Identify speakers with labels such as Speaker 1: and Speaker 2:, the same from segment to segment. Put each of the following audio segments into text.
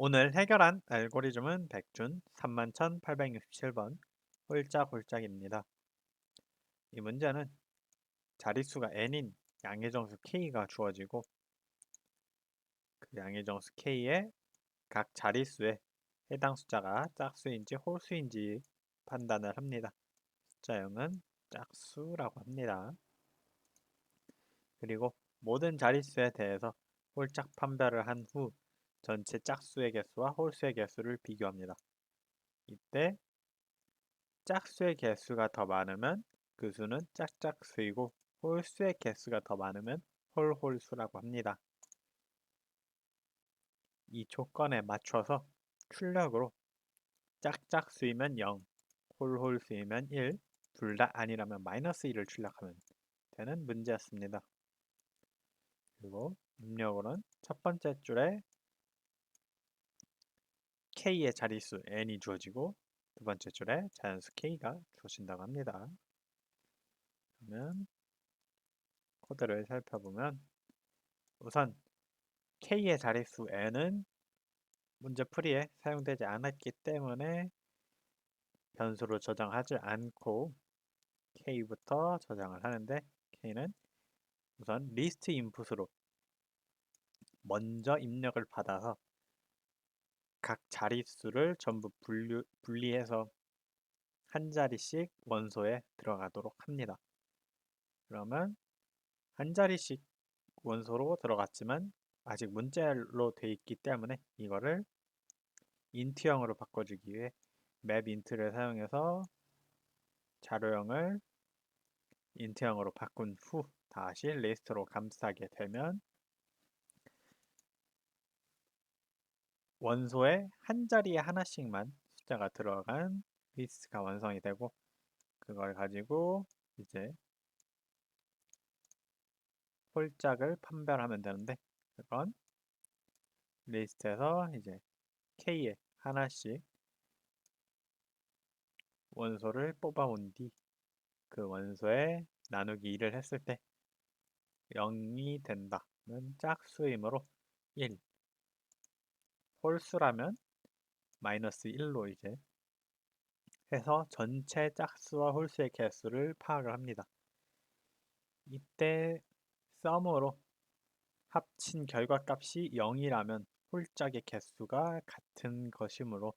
Speaker 1: 오늘 해결한 알고리즘은 백준 31,867번 홀짝홀짝입니다. 이 문제는 자릿수가 n인 양의 정수 k가 주어지고 그 양의 정수 k의 각 자릿수에 해당 숫자가 짝수인지 홀수인지 판단을 합니다. 숫자 0은 짝수라고 합니다. 그리고 모든 자릿수에 대해서 홀짝 판별을 한후 전체 짝수의 개수와 홀수의 개수를 비교합니다. 이때 짝수의 개수가 더 많으면 그 수는 짝짝수이고 홀수의 개수가 더 많으면 홀홀수라고 합니다. 이 조건에 맞춰서 출력으로 짝짝수이면 0, 홀홀수이면 1, 둘 다 아니라면 마이너스 1을 출력하면 되는 문제였습니다. 그리고 입력으로는 첫 번째 줄에 k의 자릿수 n이 주어지고 두 번째 줄에 자연수 k가 주어진다고 합니다. 그러면 코드를 살펴보면 우선 k의 자릿수 n은 문제 풀이에 사용되지 않았기 때문에 변수로 저장하지 않고 k부터 저장을 하는데 k는 우선 리스트 인풋으로 먼저 입력을 받아서 각 자릿수를 전부 분류, 분리해서 한 자리씩 원소에 들어가도록 합니다. 그러면 한 자리씩 원소로 들어갔지만 아직 문자로 돼 있기 때문에 이거를 인트형으로 바꿔주기 위해 맵 인트를 사용해서 자료형을 인트형으로 바꾼 후 다시 리스트로 감싸게 되면 원소에 한 자리에 하나씩만 숫자가 들어간 리스트가 완성이 되고 그걸 가지고 이제 홀짝을 판별하면 되는데 그건 리스트에서 이제 k에 하나씩 원소를 뽑아온 뒤 그 원소에 나누기 2를 했을 때 0이 된다는 짝수이므로 1 홀수라면 마이너스 1로 이제 해서 전체 짝수와 홀수의 개수를 파악을 합니다. 이때 썸으로 합친 결과값이 0이라면 홀짝의 개수가 같은 것이므로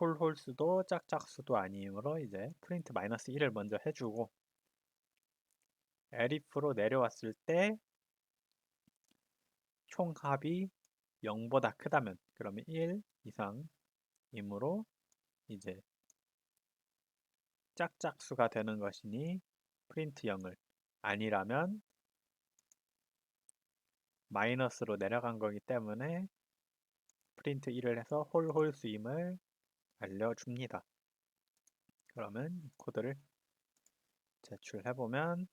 Speaker 1: 홀홀수도 짝짝수도 아니므로 이제 프린트 마이너스 1을 먼저 해주고 에리프로 내려왔을 때 총합이 0보다 크다면 그러면 1 이상이므로 이제 짝짝수가 되는 것이니 프린트 0을 아니라면 마이너스로 내려간 거기 때문에 프린트 1을 해서 홀홀수임을 알려줍니다. 그러면 코드를 제출해보면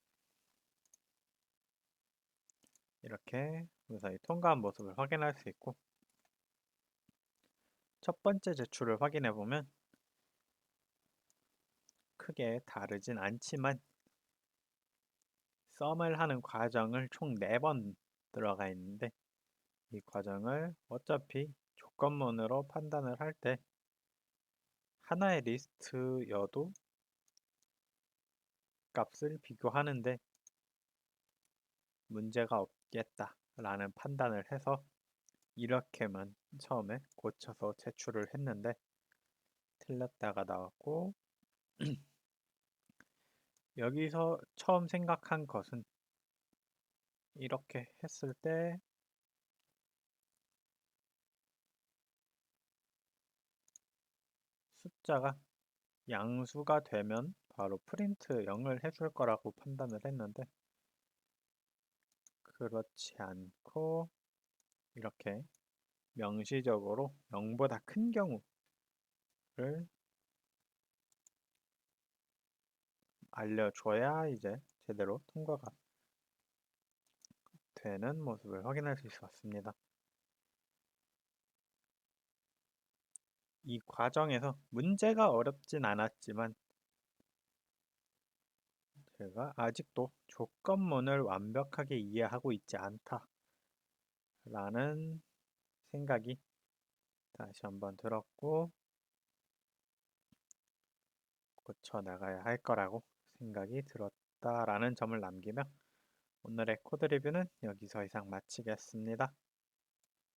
Speaker 1: 이렇게 무사히 통과한 모습을 확인할 수 있고 첫 번째 제출을 확인해 보면 크게 다르진 않지만 썸을 하는 과정을 총 4번 들어가 있는데 이 과정을 어차피 조건문으로 판단을 할 때 하나의 리스트여도 값을 비교하는데 문제가 없겠다 라는 판단을 해서 이렇게만 처음에 고쳐서 제출을 했는데 틀렸다가 나왔고 여기서 처음 생각한 것은 이렇게 했을 때 숫자가 양수가 되면 바로 프린트 0을 해줄 거라고 판단을 했는데 그렇지 않고 이렇게 명시적으로 0보다 큰 경우를 알려줘야 이제 제대로 통과가 되는 모습을 확인할 수 있었습니다. 이 과정에서 문제가 어렵진 않았지만 제가 아직도 조건문을 완벽하게 이해하고 있지 않다 라는 생각이 다시 한번 들었고 고쳐 나가야 할 거라고 생각이 들었다라는 점을 남기며 오늘의 코드 리뷰는 여기서 이상 마치겠습니다.